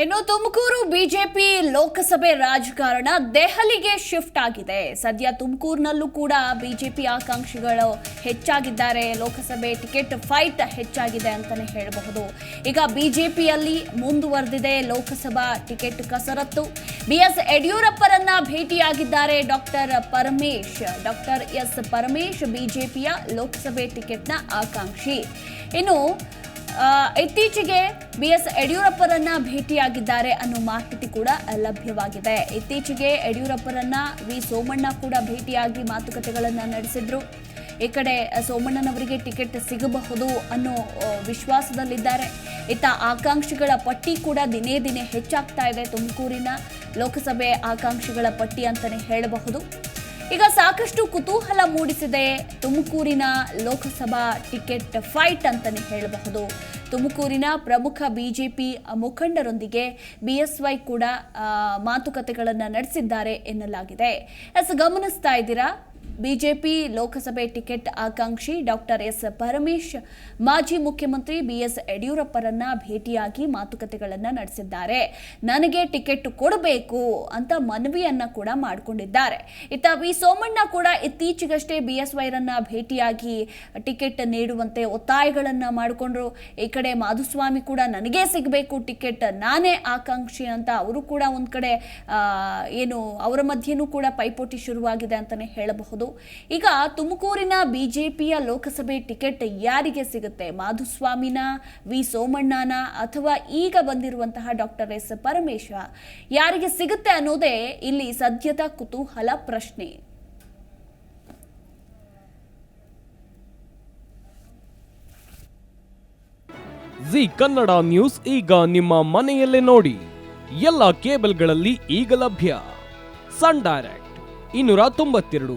ಇನ್ನು ತುಮಕೂರು ಬಿಜೆಪಿ ಲೋಕಸಭೆ ರಾಜಕಾರಣ ದೆಹಲಿಗೆ ಶಿಫ್ಟ್ ಆಗಿದೆ. ಸದ್ಯ ತುಮಕೂರಿನಲ್ಲೂ ಕೂಡ ಬಿಜೆಪಿ ಆಕಾಂಕ್ಷಿಗಳು ಹೆಚ್ಚಾಗಿದ್ದಾರೆ. ಲೋಕಸಭೆ ಟಿಕೆಟ್ ಫೈಟ್ ಹೆಚ್ಚಾಗಿದೆ ಅಂತಲೇ ಹೇಳಬಹುದು. ಈಗ ಬಿಜೆಪಿಯಲ್ಲಿ ಮುಂದುವರೆದಿದೆ ಲೋಕಸಭಾ ಟಿಕೆಟ್ ಕಸರತ್ತು. ಬಿ ಎಸ್ ಯಡಿಯೂರಪ್ಪರನ್ನ ಭೇಟಿಯಾಗಿದ್ದಾರೆ doctor Paramesh. Doctor S Paramesh ಬಿಜೆಪಿಯ ಲೋಕಸಭೆ ಟಿಕೆಟ್ನ ಆಕಾಂಕ್ಷಿ. ಇನ್ನು ಇತ್ತೀಚೆಗೆ ಬಿ ಎಸ್ ಯಡಿಯೂರಪ್ಪರನ್ನ ಭೇಟಿಯಾಗಿದ್ದಾರೆ ಅನ್ನೋ ಮಾಹಿತಿ ಕೂಡ ಲಭ್ಯವಾಗಿದೆ. ಇತ್ತೀಚೆಗೆ ಯಡಿಯೂರಪ್ಪರನ್ನ ವಿ. ಸೋಮಣ್ಣ ಕೂಡ ಭೇಟಿಯಾಗಿ ಮಾತುಕತೆಗಳನ್ನ ನಡೆಸಿದ್ರು. ಈ ಕಡೆ ಸೋಮಣ್ಣನವರಿಗೆ ಟಿಕೆಟ್ ಸಿಗಬಹುದು ಅನ್ನೋ ವಿಶ್ವಾಸದಲ್ಲಿದ್ದಾರೆ. ಇತ್ತ ಆಕಾಂಕ್ಷಿಗಳ ಪಟ್ಟಿ ಕೂಡ ದಿನೇ ದಿನೇ ಹೆಚ್ಚಾಗ್ತಾ ಇದೆ. ತುಮಕೂರಿನ ಲೋಕಸಭೆ ಆಕಾಂಕ್ಷಿಗಳ ಪಟ್ಟಿ ಅಂತಲೇ ಹೇಳಬಹುದು. ಈಗ ಸಾಕಷ್ಟು ಕುತೂಹಲ ಮೂಡಿಸಿದೆ. ತುಮಕೂರಿನ ಲೋಕಸಭಾ ಟಿಕೆಟ್ ಫೈಟ್ ಅಂತಾನೆ ಹೇಳಬಹುದು. ತುಮಕೂರಿನ ಪ್ರಮುಖ ಬಿಜೆಪಿ ಮುಖಂಡರೊಂದಿಗೆ ಬಿಎಸ್ವೈ ಕೂಡ ಮಾತುಕತೆಗಳನ್ನು ನಡೆಸಿದ್ದಾರೆ ಎನ್ನಲಾಗಿದೆ. ಎಸ್, ಗಮನಿಸ್ತಾ ಇದ್ದೀರಾ? ಬಿಜೆಪಿ ಲೋಕಸಭೆ ಟಿಕೆಟ್ ಆಕಾಂಕ್ಷಿ ಡಾಕ್ಟರ್ ಎಸ್ ಪರಮೇಶ್, ಮಾಜಿ ಮುಖ್ಯಮಂತ್ರಿ ಬಿಎಸ್ ಯಡಿಯೂರಪ್ಪರನ್ನ ಭೇಟಿಯಾಗಿ ಮಾತುಕತೆಗಳನ್ನು ನಡೆಸಿದ್ದಾರೆ. ನನಗೆ ಟಿಕೆಟ್ ಕೊಡಬೇಕು ಅಂತ ಮನವಿಯನ್ನ ಕೂಡ ಮಾಡಿಕೊಂಡಿದ್ದಾರೆ. ಇತ್ತ ವಿ ಸೋಮಣ್ಣ ಕೂಡ ಇತ್ತೀಚೆಗಷ್ಟೇ ಬಿ ಎಸ್ ವೈರನ್ನ ಭೇಟಿಯಾಗಿ ಟಿಕೆಟ್ ನೀಡುವಂತೆ ಒತ್ತಾಯಗಳನ್ನು ಮಾಡಿಕೊಂಡ್ರು. ಈ ಕಡೆ ಮಾಧುಸ್ವಾಮಿ ಕೂಡ ನನಗೆ ಸಿಗಬೇಕು, ಟಿಕೆಟ್ ನಾನೇ ಆಕಾಂಕ್ಷಿ ಅಂತ ಅವರು ಕೂಡ ಒಂದು ಕಡೆ ಏನು, ಅವರ ಮಧ್ಯೆನೂ ಕೂಡ ಪೈಪೋಟಿ ಶುರುವಾಗಿದೆ ಅಂತಲೇ ಹೇಳಬಹುದು. ಈಗ ತುಮಕೂರಿನ ಬಿಜೆಪಿಯ ಲೋಕಸಭೆ ಟಿಕೆಟ್ ಯಾರಿಗೆ ಸಿಗುತ್ತೆ? ಮಾಧುಸ್ವಾಮಿನ, ವಿ. ಸೋಮಣ್ಣನ ಅಥವಾ ಈಗ ಬಂದಿರುವಂತಹ ಡಾಕ್ಟರ್ ಎಸ್. ಪರಮೇಶ್ವರ ಯಾರಿಗೆ ಸಿಗುತ್ತೆ ಅನ್ನೋದೇ ಇಲ್ಲಿ ಸದ್ಯದ ಕುತೂಹಲ ಪ್ರಶ್ನೆ. ಜಿ ಕನ್ನಡ ನ್ಯೂಸ್ ಈಗ ನಿಮ್ಮ ಮನೆಯಲ್ಲೇ ನೋಡಿ. ಎಲ್ಲ ಕೇಬಲ್ಗಳಲ್ಲಿ ಈಗ ಲಭ್ಯ. ಸನ್ ಡೈರೆಕ್ಟ್, ಇನ್ನೂರ ತೊಂಬತ್ತೆರಡು.